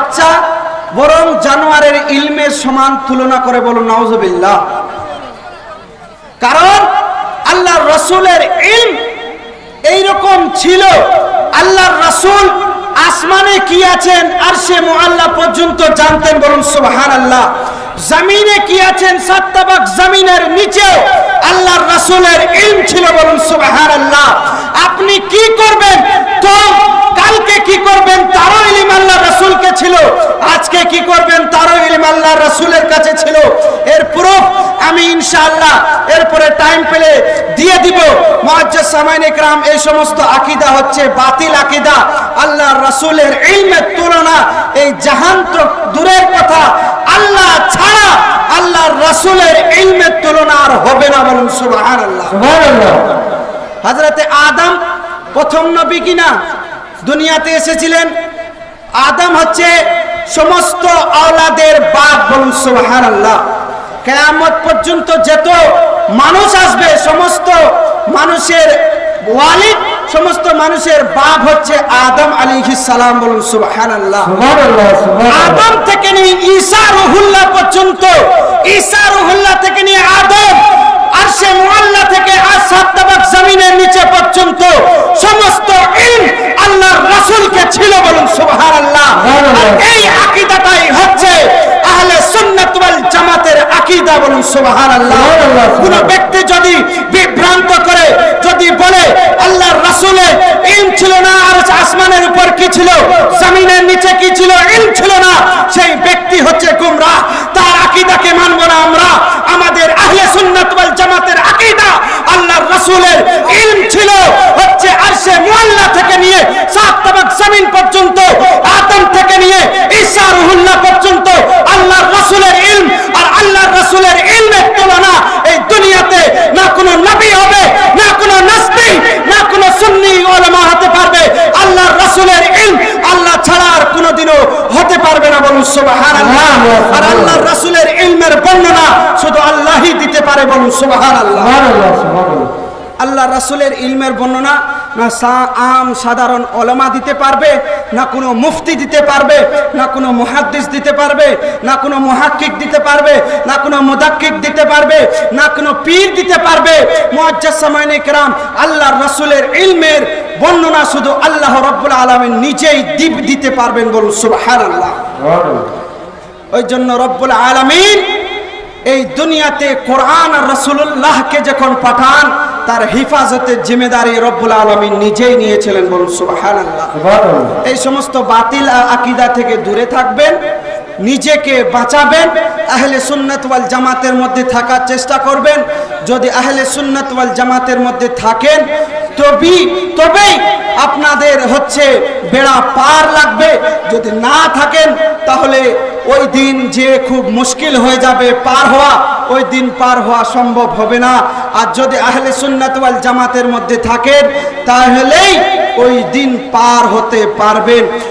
বাচ্চা বরং জানোয়ারের ইলমের সমান তুলনা করে বলুন, নাউজুবিল্লাহ। কারণ আল্লাহর রসুলের ইলম এইরকম ছিল। আল্লাহর রসুল আসমানে কি আছেন আর সে মোয়াল্লা পর্যন্ত জানতেন বলুন সুবহান আল্লাহ জমিনে কি আছেন, সাত্তাবাক জমিনের নিচেও আল্লাহর রসুলের ইলম ছিল বলুন সুবহান আল্লাহ আপনি কি করবেন তো কালকে কি করবেন তারও ইলিম আল্লাহ রসুলকে ছিল আজকে কি করবেন? তারও ইলিম আল্লাহ রসুলের কাছে ছিল। এর প্রুফ আমি ইনশাআল্লাহ এরপরে টাইম পেলে দিয়ে দিব। মুআজ্জাজ সামাইন ইকরাম এই সমস্ত আকীদা হচ্ছে বাতিল আকীদা। আল্লাহ রসুলের ইলমের তুলনা এই জাহান দূরের কথা। আল্লাহ ছাড়া আল্লাহর রসুলের ইলমের তুলনা আর হবে না বলুন সুবহানাল্লাহ। হজরতে আদম প্রথম নবী কিনা? দুনিয়াতে এসেছিলেন। আদম হচ্ছে সমস্ত আওলাদের বাপ বলুন সুবহান আল্লাহ কেয়ামত পর্যন্ত যত মানুষ আসবে সমস্ত মানুষের ওয়ালিদ সমস্ত মানুষের বাপ হচ্ছে আদম আলী সালাম বলুন সুবহান আল্লাহ আদম থেকে নিয়ে ঈসা রুহুল্লাহ পর্যন্ত ঈসা রুহুল্লাহ থেকে নিয়ে আদম আর সে মোয়াল্লা থেকে আর সাত্তাবাক জমিনের নিচে পর্যন্ত সমস্ত ইলম আল্লাহর রাসূলকে ছিল বলুন সুবহানাল্লাহ আর এই আকীদাটাই হচ্ছে আহলে সুন্নাত ওয়াল জামাতের কোন ব্যক্তি যদি বিভ্রান্ত করে যদি বলে আল্লাহর রাসূলের ইলম ছিল না আর আসমানের উপর কি ছিল? জমিনের নিচে কি ছিল? ইলম ছিল না। সেই ব্যক্তি হচ্ছে গুমরাহ। তার আকীদাকে মানব না আমরা। আমাদের আহলে সুন্নাত ওয়াল জামাতের আকীদা আল্লাহর রাসূলের ইলম ছিল হচ্ছে আরশে মুআল্লা থেকে নিয়ে সাত তাবাক জমিন পর্যন্ত আদম থেকে নিয়ে ঈসা রুহুল্লাহ পর্যন্ত আল্লাহর রাসূলের ইলম আর আল্লাহর রাসূলের ইলমের তুলনা এই দুনিয়াতে না কোনো নবী হবে না কোনো নাসবি না কোনো সুন্নি উলামা হতে পারবে আল্লাহর রাসূলের ইলম আল্লাহ ছাড়া আর কোনোদিনও হতে পারবে না বলুন সুবহানাল্লাহ আর আল্লাহর রাসূলের ইলমের বর্ণনা শুধু আল্লাহই দিতে পারে বলুন সুবহানাল্লাহ আল্লাহ রাসূলের ইলমের বর্ণনা না সা- আম সাধারণ ওলামা দিতে পারবে না কোনো মুফতি দিতে পারবে না কোনো মুহাদ্দিস দিতে পারবে না কোনো মুহাক্কিক দিতে পারবে না কোনো মুদাক্কিক দিতে পারবে না কোনো পীর দিতে পারবে মুআজ্জাজ সামাইনে کرام আল্লাহর রাসূলের ইলমের বর্ণনা শুধু আল্লাহ রব্বুল আলামিন নিজেই দিব দিতে পারবেন বলুন সুবহানাল্লাহ। ওই জন্য রব্বুল আলামিন এই দুনিয়াতে কোরআন আর রসুল্লাহকে যখন পাঠান তার হিফাজতের জিম্মেদারি রব্বুল আলমিন নিজেই নিয়েছিলেন বলুন সুবহানাল্লাহ। এই সমস্ত বাতিল আকিদা থেকে দূরে থাকবেন নিজেকে বাঁচাবেন আহলে সুন্নাত ওয়াল জামাতের মধ্যে থাকার চেষ্টা করবেন। যদি আহলে সুন্নাত ওয়াল জামাতের মধ্যে থাকেন তবেই তবেই আপনাদের হচ্ছে বেড়া পার লাগবে। যদি না থাকেন, তাহলে ওই দিন যে খুব মুশকিল হয়ে যাবে পার হওয়া, ওই দিন পার হওয়া সম্ভব হবে না। আর যদি আহলে সুন্নাতওয়াল জামাতের মধ্যে থাকেন, তাহলেই ওই দিন পার হতে পারবেন।